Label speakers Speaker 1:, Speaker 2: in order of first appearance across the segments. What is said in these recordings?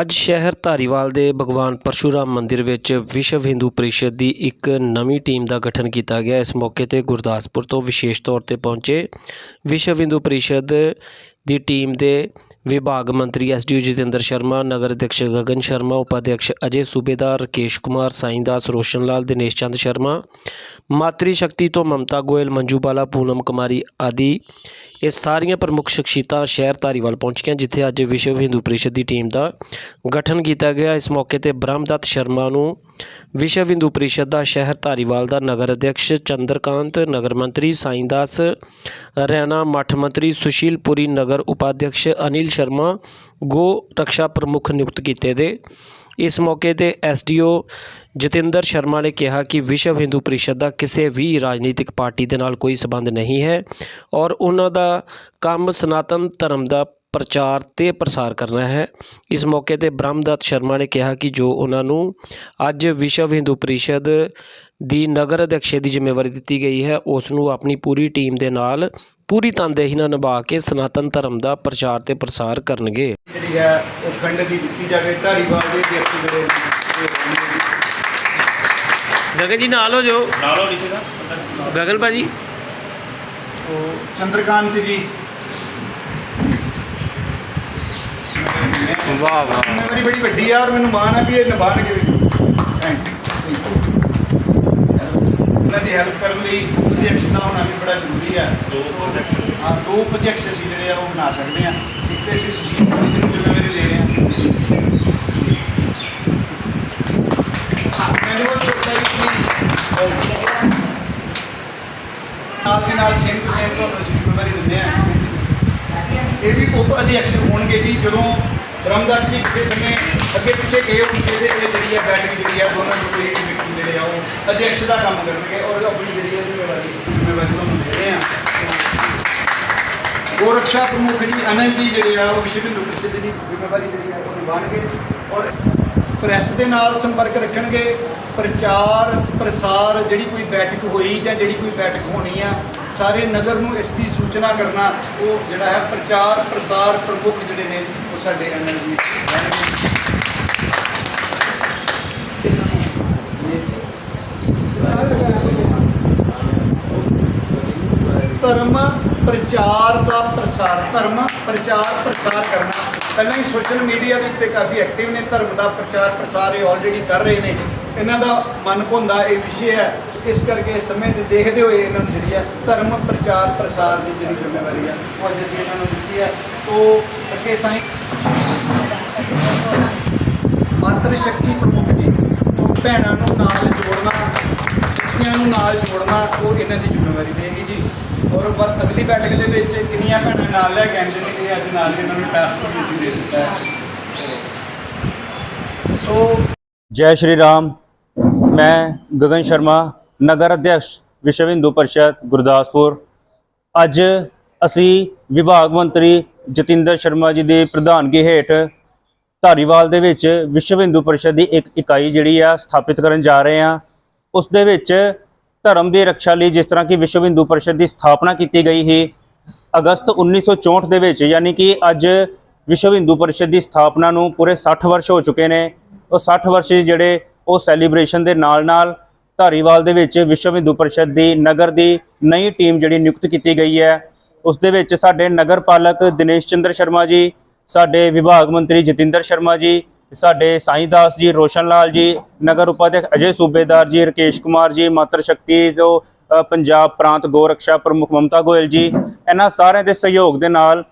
Speaker 1: ਅੱਜ ਸ਼ਹਿਰ ਧਾਰੀਵਾਲ ਦੇ ਭਗਵਾਨ ਪਰਸ਼ੂਰਾਮ ਮੰਦਿਰ ਵਿੱਚ ਵਿਸ਼ਵ ਹਿੰਦੂ ਪਰਿਸ਼ਦ ਦੀ ਇੱਕ ਨਵੀਂ ਟੀਮ ਦਾ ਗਠਨ ਕੀਤਾ ਗਿਆ। ਇਸ ਮੌਕੇ ਤੇ ਗੁਰਦਾਸਪੁਰ ਤੋਂ ਵਿਸ਼ੇਸ਼ ਤੌਰ ਤੇ ਪਹੁੰਚੇ ਵਿਸ਼ਵ ਹਿੰਦੂ ਪਰਿਸ਼ਦ ਦੀ ਟੀਮ ਦੇ ਵਿਭਾਗ ਮੰਤਰੀ ਐਸਡੀਓ ਜਤਿੰਦਰ ਸ਼ਰਮਾ, ਨਗਰ ਅਧਿਕਸ਼ ਗਗਨ ਸ਼ਰਮਾ ਉਪਾਧਿਕਸ਼ ਅਜੇ ਸੂਬੇਦਾਰ ਰਕੇਸ਼ ਕੁਮਾਰ, ਸਾਈਂਦਾਸ ਰੋਸ਼ਨ ਲਾਲ, ਦਿਨੇਸ਼ ਚੰਦ ਸ਼ਰਮਾ, ਮਾਤਰੀ ਸ਼ਕਤੀ ਤੋਂ ਮਮਤਾ ਗੋਇਲ, ਮੰਜੂ ਬਾਲਾ, ਪੂਨਮ ਕੁਮਾਰੀ ਆਦਿ ਇਹ ਸਾਰੀਆਂ ਪ੍ਰਮੁੱਖ ਸ਼ਖਸੀਅਤਾਂ ਸ਼ਹਿਰ ਧਾਰੀਵਾਲ ਪਹੁੰਚੀਆਂ, ਜਿੱਥੇ ਅੱਜ ਵਿਸ਼ਵ ਹਿੰਦੂ ਪਰਿਸ਼ਦ ਦੀ ਟੀਮ ਦਾ ਗਠਨ ਕੀਤਾ ਗਿਆ। ਇਸ ਮੌਕੇ ਤੇ ਬ੍ਰਹਮਦੱਤ ਸ਼ਰਮਾ ਨੂੰ ਵਿਸ਼ਵ ਹਿੰਦੂ ਪਰਿਸ਼ਦ ਦਾ ਸ਼ਹਿਰ ਧਾਰੀਵਾਲ ਦਾ ਨਗਰ ਅਧਿਕਸ਼ ਚੰਦਰਕਾਂਤ, ਨਗਰ ਮੰਤਰੀ ਸਾਈਂਦਾਸ ਰੈਣਾ ਮੱਠ ਮੰਤਰੀ ਸੁਸ਼ੀਲ ਪੁਰੀ, ਨਗਰ ਉਪਾਧਿਕਸ਼ ਅਨਿਲ ਸ਼ਰਮਾ ਗੋ ਰਕਸ਼ਾ ਪ੍ਰਮੁੱਖ ਨਿਯੁਕਤ ਕੀਤੇ ਦੇ। ਇਸ ਮੌਕੇ ਤੇ ਐਸਡੀਓ ਜਤਿੰਦਰ ਸ਼ਰਮਾ ਨੇ ਕਿਹਾ ਕਿ ਵਿਸ਼ਵ ਹਿੰਦੂ ਪਰਿਸ਼ਦ ਦਾ ਕਿਸੇ ਵੀ ਰਾਜਨੀਤਿਕ ਪਾਰਟੀ ਦੇ ਨਾਲ ਕੋਈ ਸਬੰਧ ਨਹੀਂ ਹੈ ਔਰ ਉਹਨਾਂ ਦਾ ਕੰਮ ਸਨਾਤਨ ਧਰਮ ਦਾ ਪ੍ਰਚਾਰ ਤੇ ਪ੍ਰਸਾਰ ਕਰਨਾ ਹੈ। ਇਸ ਮੌਕੇ ਤੇ ਬ੍ਰਹਮਦੱਤ ਸ਼ਰਮਾ ਨੇ ਕਿਹਾ ਕਿ ਜੋ ਉਹਨਾਂ ਨੂੰ ਅੱਜ ਵਿਸ਼ਵ ਹਿੰਦੂ ਪਰਿਸ਼ਦ ਦੀ ਨਗਰ ਅਧਿਕਸ਼ ਦੀ ਜ਼ਿੰਮੇਵਾਰੀ ਦਿੱਤੀ ਗਈ ਹੈ, ਉਸ ਨੂੰ ਆਪਣੀ ਪੂਰੀ ਟੀਮ ਦੇ ਨਾਲ ਪੂਰੀ ਤਨਦੇਹੀ ਨਾਲ ਨਿਭਾ ਕੇ ਸਨਾਤਨ ਧਰਮ ਦਾ ਪ੍ਰਚਾਰ ਤੇ ਪ੍ਰਸਾਰ ਕਰਨਗੇ।
Speaker 2: ਜਿਹੜੀ ਹੈ ਉਹ ਖੰਡ ਦੀ ਦਿੱਤੀ ਜਾਵੇ ਧਾਰੀਵਾਲ ਦੇ ਵਿਅਕਤੀ ਜਿਹੜੇ
Speaker 1: ਗਗਨ ਜੀ ਨਾਲ ਹੋ ਜੋ
Speaker 3: ਨਾਲੋਂ ਦਾ।
Speaker 1: ਗਗਨ ਭਾਜੀ।
Speaker 2: ਉਹ ਚੰਦਰਕਾਂਤ ਜੀ।
Speaker 1: ਵਾਹ ਵਾਹ।
Speaker 2: ਜ਼ਿੰਮੇਵਾਰੀ ਬੜੀ ਵੱਡੀ ਆ ਔਰ ਮੈਨੂੰ ਮਾਣ ਹੈ ਵੀ ਇਹ ਨਿਭਾਣਗੇ ਵੀ। ਥੈਂਕ ਇਹਨਾਂ ਦੀ ਹੈਲਪ ਕਰਨ ਲਈ ਅਧਿਕਸ਼ ਦਾ ਹੋਣਾ ਵੀ ਬੜਾ ਜ਼ਰੂਰੀ ਹੈ
Speaker 3: ਦੋ ਪ੍ਰੋਜੈਕਟ
Speaker 2: ਹਾਂ ਦੋ ਅਧਿਕਸ਼ ਅਸੀਂ ਜਿਹੜੇ ਆ ਉਹ ਬਣਾ ਸਕਦੇ ਹਾਂ ਇੱਕ ਤੇ ਅਸੀਂ ਸੁਸ਼ੀਲ ਜੀ ਦੀ ਜ਼ਿੰਮੇਵਾਰੀ ਲੈ ਰਹੇ ਹਾਂ ਮੈਨੂੰ ਉਹ ਛੋਟਾ ਹੀ ਨਾਲ ਦੇ ਨਾਲ ਸੇਮ ਟੂ ਸੇਮ ਤੁਹਾਨੂੰ ਅਸੀਂ ਜ਼ਿੰਮੇਵਾਰੀ ਦਿੰਦੇ ਹਾਂ ਇਹ ਵੀ ਉਪ ਅਧਿਕਸ਼ ਹੋਣਗੇ ਜੀ ਜਦੋਂ ਬ੍ਰਹਮਦੱਤ ਜੀ ਕਿਸੇ ਸਮੇਂ ਅੱਗੇ ਪਿੱਛੇ ਗਏ ਹੋਣਗੇ ਤੇ ਇਹ ਜਿਹੜੀ ਹੈ ਬੈਠਕ ਜਿਹੜੀ ਹੈ ਦੋਨਾਂ ਨੂੰ ਕੋਈ ਜਿਹੜੇ ਆ, ਉਹ ਅਧਿਕਸ਼ ਦਾ ਕੰਮ ਕਰਨਗੇ ਔਰ ਆਪਣੀ ਜਿਹੜੀ ਹੈ ਜ਼ਿੰਮੇਵਾਰੀ ਜ਼ਿੰਮੇਵਾਰੀ ਨੂੰ ਦੇ ਰਹੇ ਆ। ਗੋਰਖਸ਼ਾ ਪ੍ਰਮੁੱਖ ਜੀ, ਅਨੰਦ ਜੀ ਜਿਹੜੇ ਆ, ਉਹ ਵਿਸ਼ਵ ਹਿੰਦੂ ਪਰਿਸ਼ਦ ਦੀ ਜ਼ਿੰਮੇਵਾਰੀ ਜਿਹੜੀ ਆ, ਉਹ ਨਿਭਾਉਣਗੇ ਔਰ ਪ੍ਰੈਸ ਦੇ ਨਾਲ ਸੰਪਰਕ ਰੱਖਣਗੇ। ਪ੍ਰਚਾਰ, ਪ੍ਰਸਾਰ ਜਿਹੜੀ ਕੋਈ ਬੈਠਕ ਹੋਈ ਜਾਂ ਜਿਹੜੀ ਕੋਈ ਬੈਠਕ ਹੋਣੀ ਆ, ਸਾਰੇ ਨਗਰ ਨੂੰ ਇਸ ਦੀ ਸੂਚਨਾ ਕਰਨਾ, ਉਹ ਜਿਹੜਾ ਹੈ ਪ੍ਰਚਾਰ, ਪ੍ਰਸਾਰ ਪ੍ਰਮੁੱਖ ਜਿਹੜੇ ਨੇ, ਉਹ ਸਾਡੇ ਅਨੰਦ ਜੀ ਧਰਮ ਪ੍ਰਚਾਰ ਦਾ ਪ੍ਰਸਾਰ, ਧਰਮ ਪ੍ਰਚਾਰ ਪ੍ਰਸਾਰ ਕਰਨਾ। ਪਹਿਲਾਂ ਹੀ ਸੋਸ਼ਲ ਮੀਡੀਆ ਦੇ ਉੱਤੇ ਕਾਫੀ ਐਕਟਿਵ ਨੇ, ਧਰਮ ਦਾ ਪ੍ਰਚਾਰ ਪ੍ਰਸਾਰ ਇਹ ਆਲਰੇਡੀ ਕਰ ਰਹੇ ਨੇ। ਇਹਨਾਂ ਦਾ ਮਨ ਭੁੰਦਾ ਇਹ ਵਿਸ਼ੇ ਹੈ। ਇਸ ਕਰਕੇ ਸਮੇਂ ਦੇ ਦੇਖਦੇ ਹੋਏ ਇਹਨਾਂ ਨੂੰ ਜਿਹੜੀ ਹੈ, ਧਰਮ ਪ੍ਰਚਾਰ ਪ੍ਰਸਾਰ ਦੀ ਜਿਹੜੀ ਜ਼ਿੰਮੇਵਾਰੀ ਹੈ, ਉਹ ਅੱਜ ਅਸੀਂ ਇਹਨਾਂ ਨੂੰ ਦਿੱਤੀ ਹੈ। ਤੋਂ ਅੱਗੇ ਸਾਈਂ ਮਾਤਰ ਸ਼ਕਤੀ ਪ੍ਰਮੁੱਖ ਜੀ, ਤੋਂ ਭੈਣਾਂ ਨੂੰ ਨਾਲ ਜੋੜਨਾ, ਬੱਚੀਆਂ ਨੂੰ ਨਾਲ ਜੋੜਨਾ, ਉਹ ਇਹਨਾਂ ਦੀ ਜ਼ਿੰਮੇਵਾਰੀ ਰਹੇਗੀ ਜੀ। ਔਰ ਬਾਅਦ ਅਗਲੀ ਬੈਠਕ ਦੇ ਵਿੱਚ ਕਿੰਨੀਆਂ ਭੈਣਾਂ ਨਾਲ ਲੈ ਕੇ ਆਉਂਦੇ ਨੇ, ਇਹ ਅੱਜ ਨਾਲ ਇਹਨਾਂ ਨੂੰ ਟਾਸਕ ਵੀ ਅਸੀਂ ਦੇ ਦਿੱਤਾ ਸੋ
Speaker 3: ਜੈ ਸ਼੍ਰੀ ਰਾਮ। ਮੈਂ ਗਗਨ ਸ਼ਰਮਾ, ਨਗਰ ਅਧਿਕਸ਼ ਵਿਸ਼ਵ ਹਿੰਦੂ ਪਰਿਸ਼ਦ, ਗੁਰਦਾਸਪੁਰ। ਅੱਜ ਅਸੀਂ ਵਿਭਾਗ ਮੰਤਰੀ ਜਤਿੰਦਰ ਸ਼ਰਮਾ ਜੀ ਦੀ ਪ੍ਰਧਾਨਗੀ ਹੇਠ ਧਾਰੀਵਾਲ ਦੇ ਵਿੱਚ ਵਿਸ਼ਵ ਹਿੰਦੂ ਪਰਿਸ਼ਦ ਦੀ ਇੱਕ ਇਕਾਈ ਜਿਹੜੀ ਆ, ਸਥਾਪਿਤ ਕਰਨ ਜਾ ਰਹੇ ਹਾਂ। ਉਸ ਦੇ ਵਿੱਚ ਧਰਮ ਦੀ ਰੱਖਿਆ ਲਈ ਜਿਸ ਤਰ੍ਹਾਂ ਕਿ ਵਿਸ਼ਵ ਹਿੰਦੂ ਪਰਿਸ਼ਦ ਦੀ ਸਥਾਪਨਾ ਕੀਤੀ ਗਈ ਸੀ, ਅਗਸਤ 1964 ਦੇ ਵਿੱਚ, ਯਾਨੀ ਕਿ ਅੱਜ ਵਿਸ਼ਵ ਹਿੰਦੂ ਪਰਿਸ਼ਦ ਦੀ ਸਥਾਪਨਾ ਨੂੰ ਪੂਰੇ 60 ਵਰਸ਼ ਹੋ ਚੁੱਕੇ ਨੇ। ਉਹ 60 ਵਰਸ਼ ਜਿਹੜੇ ਉਹ ਸੈਲੀਬ੍ਰੇਸ਼ਨ ਦੇ ਨਾਲ-ਨਾਲ ਧਾਰੀਵਾਲ ਦੇ ਵਿੱਚ ਵਿਸ਼ਵ ਹਿੰਦੂ ਪਰਿਸ਼ਦ ਦੀ ਨਗਰ ਦੀ ਨਈ ਟੀਮ ਜਿਹੜੀ ਨਿਯੁਕਤ ਕੀਤੀ ਗਈ ਹੈ। ਉਸ ਦੇ ਵਿੱਚ ਸਾਡੇ ਨਗਰ ਪਾਲਕ ਦਿਨੇਸ਼ ਚੰਦਰ ਸ਼ਰਮਾ ਜੀ, ਸਾਡੇ ਵਿਭਾਗ ਮੰਤਰੀ ਜਤਿੰਦਰ ਸ਼ਰਮਾ ਜੀ ਸਾਡੇ ਸਾਈਂ ਦਾਸ ਜੀ, ਰੋਸ਼ਨ ਲਾਲ ਜੀ, ਨਗਰ ਉਪਾਧਿਆਕ ਅਜੇ ਸੂਬੇਦਾਰ ਜੀ, ਰਕੇਸ਼ ਕੁਮਾਰ ਜੀ, ਮਾਤਰ ਸ਼ਕਤੀ ਜੋ ਪੰਜਾਬ ਪ੍ਰਾਂਤ ਗੋਰਖਸ਼ਾ ਪ੍ਰਮੁੱਖ ਮਮਤਾ ਗੋਇਲ ਜੀ, ਇਹਨਾਂ ਸਾਰਿਆਂ ਦੇ ਸਹਿਯੋਗ ਦੇ ਨਾਲ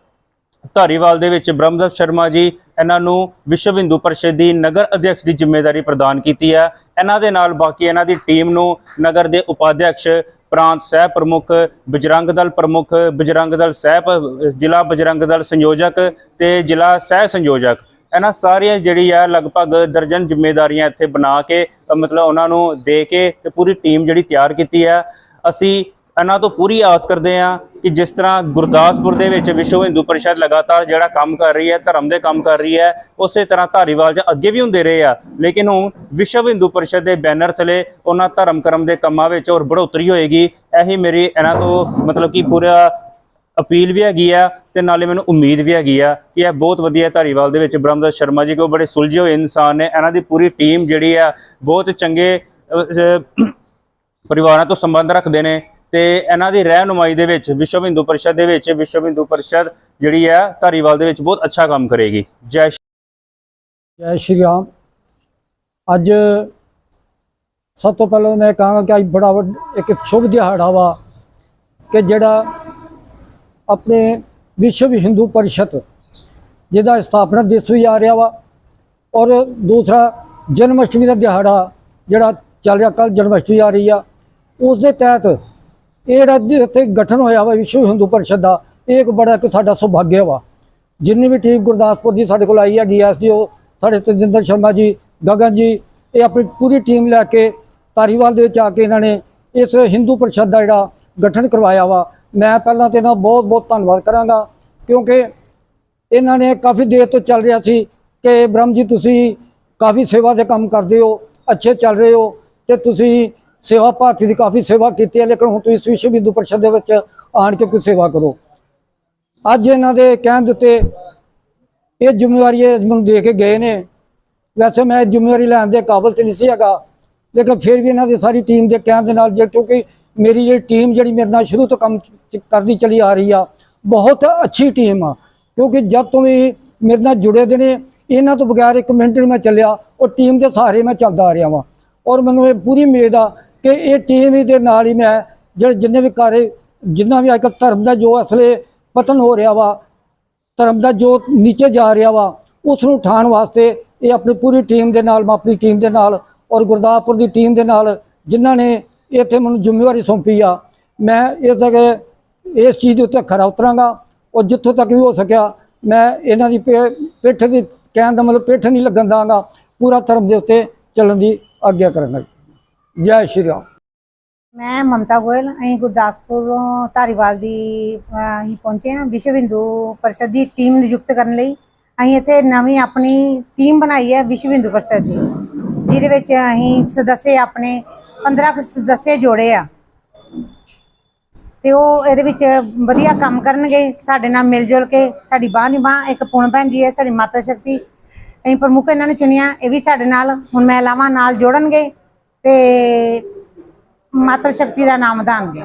Speaker 3: ਧਾਰੀਵਾਲ ਦੇ ਵਿੱਚ ਬ੍ਰਹਮਦੱਤ ਸ਼ਰਮਾ ਜੀ, ਇਹਨਾਂ ਨੂੰ ਵਿਸ਼ਵ ਹਿੰਦੂ ਪਰਿਸ਼ਦ ਦੀ ਨਗਰ ਅਧਿਕਸ਼ ਦੀ ਜ਼ਿੰਮੇਵਾਰੀ ਪ੍ਰਦਾਨ ਕੀਤੀ ਹੈ। ਇਹਨਾਂ ਦੇ ਨਾਲ ਬਾਕੀ ਇਹਨਾਂ ਦੀ ਟੀਮ ਨੂੰ ਨਗਰ ਦੇ ਉਪਾਧਿਕਸ਼ ਪ੍ਰਾਂਤ ਸਹਿ ਪ੍ਰਮੁੱਖ, ਬਜਰੰਗ ਦਲ ਪ੍ਰਮੁੱਖ, ਬਜਰੰਗ ਦਲ ਸਹਿ ਜ਼ਿਲ੍ਹਾ ਬਜਰੰਗ ਦਲ ਸੰਯੋਜਕ ਤੇ ਜ਼ਿਲ੍ਹਾ ਸਹਿ ਸੰਯੋਜਕ ਇਹਨਾਂ ਸਾਰੀਆਂ ਜਿਹੜੀ ਆ ਲਗਭਗ ਦਰਜਨ ਜ਼ਿੰਮੇਵਾਰੀਆਂ ਇੱਥੇ ਬਣਾ ਕੇ ਮਤਲਬ ਉਹਨਾਂ ਨੂੰ ਦੇ ਕੇ ਤੇ ਪੂਰੀ ਟੀਮ ਜਿਹੜੀ ਤਿਆਰ ਕੀਤੀ ਹੈ ਅਸੀਂ ਇਹਨਾਂ ਤੋਂ ਪੂਰੀ ਆਸ ਕਰਦੇ ਹਾਂ ਕਿ ਜਿਸ ਤਰ੍ਹਾਂ ਗੁਰਦਾਸਪੁਰ ਦੇ ਵਿੱਚ ਵਿਸ਼ਵ ਹਿੰਦੂ ਪਰਿਸ਼ਦ ਲਗਾਤਾਰ ਜਿਹੜਾ ਕੰਮ ਕਰ ਰਹੀ ਹੈ, ਧਰਮ ਦੇ ਕੰਮ ਕਰ ਰਹੀ ਹੈ, ਉਸੇ ਤਰ੍ਹਾਂ ਧਾਰੀਵਾਲ ਜਾਂ ਅੱਗੇ ਵੀ ਹੁੰਦੇ ਰਹੇ ਆ। ਲੇਕਿਨ ਹੁਣ ਵਿਸ਼ਵ ਹਿੰਦੂ ਪਰਿਸ਼ਦ ਦੇ ਬੈਨਰ ਥਲੇ ਉਹਨਾਂ ਧਰਮ ਕਰਮ ਦੇ ਕੰਮਾਂ ਵਿੱਚ ਹੋਰ ਬੜੋਤਰੀ ਹੋਏਗੀ। ਇਹੀ ਮੇਰੀ ਇਹਨਾਂ ਤੋਂ ਮਤਲਬ ਕਿ ਪੂਰਾ ਅਪੀਲ ਵੀ ਹੈਗੀ ਆ ਤੇ ਨਾਲੇ ਮੈਨੂੰ ਉਮੀਦ ਵੀ ਹੈਗੀ ਆ ਕਿ ਇਹ ਬਹੁਤ ਵਧੀਆ ਧਾਰੀਵਾਲ ਦੇ ਵਿੱਚ ਬ੍ਰਹਮਦਾਸ ਸ਼ਰਮਾ ਜੀ, ਕੋ ਬੜੇ ਸੁਲਝੇ ਹੋਏ ਇਨਸਾਨ ਨੇ। ਇਹਨਾਂ ਦੀ ਪੂਰੀ ਟੀਮ ਜਿਹੜੀ ਆ, ਬਹੁਤ ਚੰਗੇ ਪਰਿਵਾਰਾਂ ਤੋਂ ਸੰਬੰਧ ਰੱਖਦੇ ਨੇ ਤੇ ਇਹਨਾਂ ਦੀ ਰਹਿਨੁਮਾਈ ਦੇ ਵਿੱਚ, ਵਿਸ਼ਵ ਹਿੰਦੂ ਪਰਿਸ਼ਦ ਦੇ ਵਿੱਚ, ਵਿਸ਼ਵ ਹਿੰਦੂ ਪਰਿਸ਼ਦ ਜਿਹੜੀ ਆ, ਧਾਰੀਵਾਲ ਦੇ ਵਿੱਚ ਬਹੁਤ ਅੱਛਾ ਕੰਮ ਕਰੇਗੀ। ਜੈ
Speaker 4: ਜੈ ਸ਼੍ਰੀ ਰਾਮ। ਅੱਜ ਸਭ ਤੋਂ ਪਹਿਲਾਂ ਮੈਂ ਕਹਾਂਗਾ ਕਿ ਅੱਜ ਬੜਾ ਵੱਡ- ਇੱਕ ਸ਼ੁਭ ਦਿਹਾੜਾ ਵਾ ਕਿ ਜਿਹੜਾ ਆਪਣੇ ਵਿਸ਼ਵ ਹਿੰਦੂ ਪਰਿਸ਼ਦ, ਜਿਹਦਾ ਸਥਾਪਨਾ ਦਿਵਸ ਵੀ ਆ ਰਿਹਾ ਵਾ। ਔਰ ਦੂਸਰਾ ਜਨਮ ਅਸ਼ਟਮੀ ਦਾ ਦਿਹਾੜਾ ਜਿਹੜਾ ਚੱਲ ਰਿਹਾ ਕੱਲ ਜਨਮ ਅਸ਼ਟਮੀ ਆ ਰਹੀ ਆ, ਉਸ ਦੇ ਤਹਿਤ ਇਹ ਜਿਹੜਾ ਇੱਥੇ ਗਠਨ ਹੋਇਆ ਵਾ ਵਿਸ਼ਵ ਹਿੰਦੂ ਪਰਿਸ਼ਦ ਦਾ, ਇਹ ਇੱਕ ਬੜਾ ਇੱਕ ਸਾਡਾ ਸੁਭਾਗਿਆ ਵਾ। ਜਿੰਨੀ ਵੀ ਟੀਮ ਗੁਰਦਾਸਪੁਰ ਦੀ ਸਾਡੇ ਕੋਲ ਆਈ ਹੈਗੀ ਆ ਸੀ ਸਾਡੇ ਤਜਿੰਦਰ ਸ਼ਰਮਾ ਜੀ, ਗਗਨ ਜੀ, ਇਹ ਆਪਣੀ ਪੂਰੀ ਟੀਮ ਲੈ ਕੇ ਤਾਰੀਵਾਲ ਦੇ ਵਿੱਚ ਆ ਕੇ ਇਹਨਾਂ ਨੇ ਇਸ ਹਿੰਦੂ ਪਰਿਸ਼ਦ ਦਾ ਜਿਹੜਾ ਗਠਨ ਕਰਵਾਇਆ ਵਾ। ਮੈਂ ਪਹਿਲਾਂ ਤੇ ਇਹਨਾਂ ਬਹੁਤ ਬਹੁਤ ਧੰਨਵਾਦ ਕਰਾਂਗਾ, ਕਿਉਂਕਿ ਇਹਨਾਂ ਨੇ ਕਾਫੀ ਦੇਰ ਤੋਂ ਚੱਲ ਰਿਹਾ ਸੀ ਕਿ ਬ੍ਰਹਮ ਜੀ ਤੁਸੀਂ ਕਾਫੀ ਸੇਵਾ ਦੇ ਕੰਮ ਕਰਦੇ ਹੋ, ਅੱਛੇ ਚੱਲ ਰਹੇ ਹੋ ਤੇ ਤੁਸੀਂ ਸੇਵਾ ਭਾਰਤੀ ਦੀ ਕਾਫੀ ਸੇਵਾ ਕੀਤੀ ਹੈ, ਲੇਕਿਨ ਹੁਣ ਤੁਸੀਂ ਵਿਸ਼ਵ ਹਿੰਦੂ ਪਰਿਸ਼ਦ ਦੇ ਵਿੱਚ ਆਣ ਕੇ ਕੋਈ ਸੇਵਾ ਕਰੋ। ਅੱਜ ਇਹਨਾਂ ਦੇ ਕਹਿਣ ਦਿੱਤੇ ਇਹ ਜ਼ਿੰਮੇਵਾਰੀ ਮੈਨੂੰ ਦੇ ਕੇ ਗਏ ਨੇ। ਵੈਸੇ ਮੈਂ ਜ਼ਿੰਮੇਵਾਰੀ ਲੈਣ ਦੇ ਕਾਬਲ ਤੇ ਨਹੀਂ ਸੀ ਹੈਗਾ, ਲੇਕਿਨ ਫਿਰ ਵੀ ਇਹਨਾਂ ਦੀ ਸਾਰੀ ਟੀਮ ਦੇ ਕਹਿਣ ਦੇ ਨਾਲ ਜੇ ਕਿਉਂਕਿ ਮੇਰੀ ਜਿਹੜੀ ਟੀਮ ਜਿਹੜੀ ਮੇਰੇ ਨਾਲ ਸ਼ੁਰੂ ਤੋਂ ਕੰਮ ਚ- ਕਰਦੀ ਚਲੀ ਆ ਰਹੀ ਆ, ਬਹੁਤ ਅੱਛੀ ਟੀਮ ਆ। ਕਿਉਂਕਿ ਜਦ ਤੋਂ ਵੀ ਮੇਰੇ ਨਾਲ ਜੁੜੇ ਦੇ ਨੇ, ਇਹਨਾਂ ਤੋਂ ਬਗੈਰ ਇੱਕ ਮਿੰਟ ਨਹੀਂ ਮੈਂ ਚੱਲਿਆ, ਉਹ ਟੀਮ ਦੇ ਸਹਾਰੇ ਮੈਂ ਚੱਲਦਾ ਆ ਰਿਹਾ ਵਾਂ। ਔਰ ਮੈਨੂੰ ਇਹ ਪੂਰੀ ਉਮੀਦ ਆ ਕਿ ਇਹ ਟੀਮ ਦੇ ਨਾਲ ਹੀ ਮੈਂ ਜਿਹੜੇ ਜਿੰਨੇ ਵੀ ਕਾਰੇ ਜਿੰਨਾ ਵੀ ਅੱਜ ਕੱਲ੍ਹ ਧਰਮ ਦਾ ਜੋ ਅਸਲੇ ਪਤਨ ਹੋ ਰਿਹਾ ਵਾ, ਧਰਮ ਦਾ ਜੋ ਨੀਚੇ ਜਾ ਰਿਹਾ ਵਾ ਉਸ ਨੂੰ ਉਠਾਉਣ ਵਾਸਤੇ ਇਹ ਆਪਣੀ ਪੂਰੀ ਟੀਮ ਦੇ ਨਾਲ, ਮੈਂ ਆਪਣੀ ਟੀਮ ਦੇ ਨਾਲ ਔਰ ਗੁਰਦਾਸਪੁਰ ਦੀ ਟੀਮ ਦੇ ਨਾਲ ਜਿਨ੍ਹਾਂ ਨੇ ਇੱਥੇ ਮੈਨੂੰ ਜ਼ਿੰਮੇਵਾਰੀ ਸੌਂਪੀ ਆ। ਮੈਂ ਇਸ ਤੱਕ ਇਸ ਚੀਜ਼ ਦੇ ਉੱਤੇ ਖਰਾ ਉਤਰਾਂਗਾ ਔਰ ਜਿੱਥੋਂ ਤੱਕ ਵੀ ਹੋ ਸਕਿਆ, ਮੈਂ ਇਹਨਾਂ ਦੀ ਪੇ- ਪਿੱਠ ਦੀ ਕਹਿਣ ਦਾ ਮਤਲਬ ਪਿੱਠ ਨਹੀਂ ਲੱਗਣ ਦਾਂਗਾ। ਪੂਰਾ ਧਰਮ ਦੇ ਉੱਤੇ ਚੱਲਣ ਦੀ ਆਗਿਆ ਕਰਾਂਗਾ। ਜੈ ਸ਼੍ਰੀ ਰਾਮ।
Speaker 5: ਮੈਂ ਮਮਤਾ ਗੋਇਲ, ਅਸੀਂ ਗੁਰਦਾਸਪੁਰੋਂ ਧਾਰੀਵਾਲ ਦੀ ਅਸੀਂ ਪਹੁੰਚੇ ਹਾਂ ਵਿਸ਼ਵ ਹਿੰਦੂ ਪਰਿਸ਼ਦ ਦੀ ਟੀਮ ਨਿਯੁਕਤ ਕਰਨ ਲਈ। ਅਸੀਂ ਇੱਥੇ ਨਵੀਂ ਆਪਣੀ ਟੀਮ ਬਣਾਈ ਹੈ ਵਿਸ਼ਵ ਹਿੰਦੂ ਪਰਿਸ਼ਦ ਦੀ, ਜਿਹਦੇ ਵਿੱਚ ਅਸੀਂ ਸਦੱਸੇ ਆਪਣੇ 15 ਕੁ ਸਦੱਸੇ ਜੋੜੇ ਆ। ਤੇ ਉਹ ਇਹਦੇ ਵਿੱਚ ਵਧੀਆ ਕੰਮ ਕਰਨਗੇ, ਸਾਡੇ ਨਾਲ ਮਿਲ ਜੁਲ ਕੇ, ਸਾਡੀ ਬਾਂਹ ਦੀ ਬਾਂਹ ਇੱਕ ਪੁਣ ਭੈਣ ਜੀ ਹੈ, ਸਾਡੀ ਮਾਤਾ ਸ਼ਕਤੀ। ਅਸੀਂ ਪ੍ਰਮੁੱਖ ਇਹਨਾਂ ਨੂੰ ਚੁਣਿਆ, ਇਹ ਵੀ ਸਾਡੇ ਨਾਲ, ਹੁਣ ਮਹਿਲਾਵਾਂ ਨਾਲ ਜੋੜਨਗੇ ਤੇ ਮਾਤਰ ਸ਼ਕਤੀ ਦਾ ਨਾਮ ਦਾਨਗੇ।